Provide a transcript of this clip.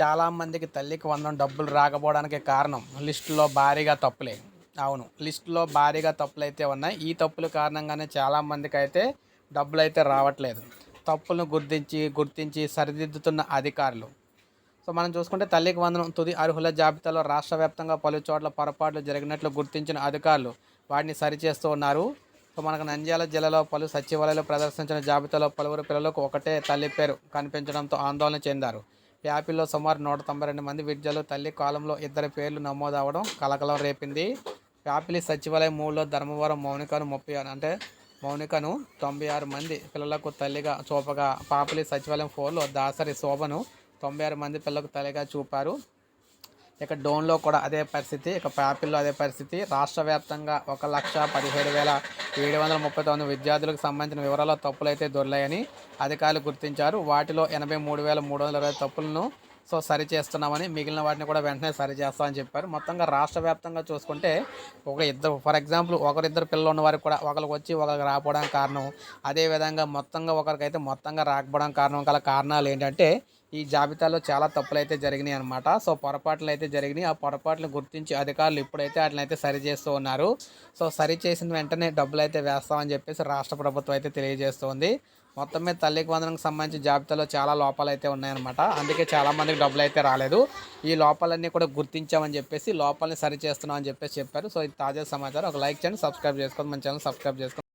చాలామందికి తల్లికి వందనం డబ్బులు రాకపోవడానికి కారణం. లిస్టులో భారీగా తప్పులే. అవును లిస్టులో భారీగా తప్పులు అయితే ఉన్నాయి. ఈ తప్పుల కారణంగానే చాలామందికి అయితే డబ్బులు అయితే రావట్లేదు. తప్పులను గుర్తించి గుర్తించి సరిదిద్దుతున్న అధికారులు. సో మనం చూసుకుంటే తల్లికి వందనం తుది అర్హుల జాబితాలో రాష్ట్ర వ్యాప్తంగా పలు చోట్ల పొరపాట్లు జరిగినట్లు గుర్తించిన అధికారులు వాటిని సరిచేస్తూ ఉన్నారు. సో మనకు నంద్యాల జిల్లాలో పలు సచివాలయాలు ప్రదర్శించిన జాబితాలో పలువురు పిల్లలకు ఒకటే తల్లి పేరు కనిపించడంతో ఆందోళన చెందారు. యాపిల్లో సుమారు నూట తొంభై రెండు మంది విద్యార్థులు తల్లి కాలంలో ఇద్దరి పేర్లు నమోదవడం కలకలం రేపింది. యాపిలి సచివాలయం మూడులో ధర్మవరం మౌనికను ముప్పై ఆరు అంటే మౌనికను తొంభై ఆరు మంది పిల్లలకు తల్లిగా చూపగా పాపిలి సచివాలయం ఫోర్లో దాసరి శోభను తొంభై ఆరు మంది పిల్లలకు తల్లిగా చూపారు. ఇక డోన్లో కూడా అదే పరిస్థితి. ఇక ప్యాపిల్లో అదే పరిస్థితి. రాష్ట్ర వ్యాప్తంగా ఒక లక్ష పదిహేడు వేల ఏడు వందల ముప్పై తొమ్మిది విద్యార్థులకు సంబంధించిన వివరాల్లో తప్పులైతే దొరికాయని అధికారులు గుర్తించారు. వాటిలో ఎనభై మూడు వేల మూడు వందల ఇరవై తప్పులను సో సరి చేస్తున్నామని మిగిలిన వాటిని కూడా వెంటనే సరి చేస్తామని చెప్పారు. మొత్తంగా రాష్ట్ర వ్యాప్తంగా చూసుకుంటే ఒక ఇద్దరు ఫర్ ఎగ్జాంపుల్ ఒకరిద్దరు పిల్లలు ఉన్న వారికి కూడా ఒకరికి వచ్చి ఒకరికి రాకపోవడానికి కారణం. అదేవిధంగా మొత్తంగా ఒకరికైతే మొత్తంగా రాకపోవడానికి కారణం గల కారణాలు ఏంటంటే ఈ జాబితాలో చాలా తప్పులు అయితే జరిగినాయి అనమాట సో పొరపాట్లు అయితే జరిగినాయి. ఆ పొరపాట్లు గుర్తించి అధికారులు ఇప్పుడైతే వాటిని అయితే సరి చేస్తూ ఉన్నారు. సో సరి చేసిన వెంటనే డబ్బులు అయితే వేస్తామని చెప్పేసి రాష్ట్ర ప్రభుత్వం అయితే తెలియజేస్తుంది. మొత్తం మీద తల్లికి వందనకు సంబంధించి జాబితాలో చాలా లోపాలు అయితే ఉన్నాయన్నమాట. అందుకే చాలా మందికి డబ్బులు అయితే రాలేదు. ఈ లోపాలన్నీ కూడా గుర్తించామని చెప్పేసి లోపాలని సరి చేస్తున్నామని చెప్పేసి చెప్పారు. సో ఇది తాజా సమాచారం. ఒక లైక్ చేయండి సబ్స్క్రైబ్ చేసుకోండి. మన ఛానల్ సబ్స్క్రైబ్ చేసుకోండి.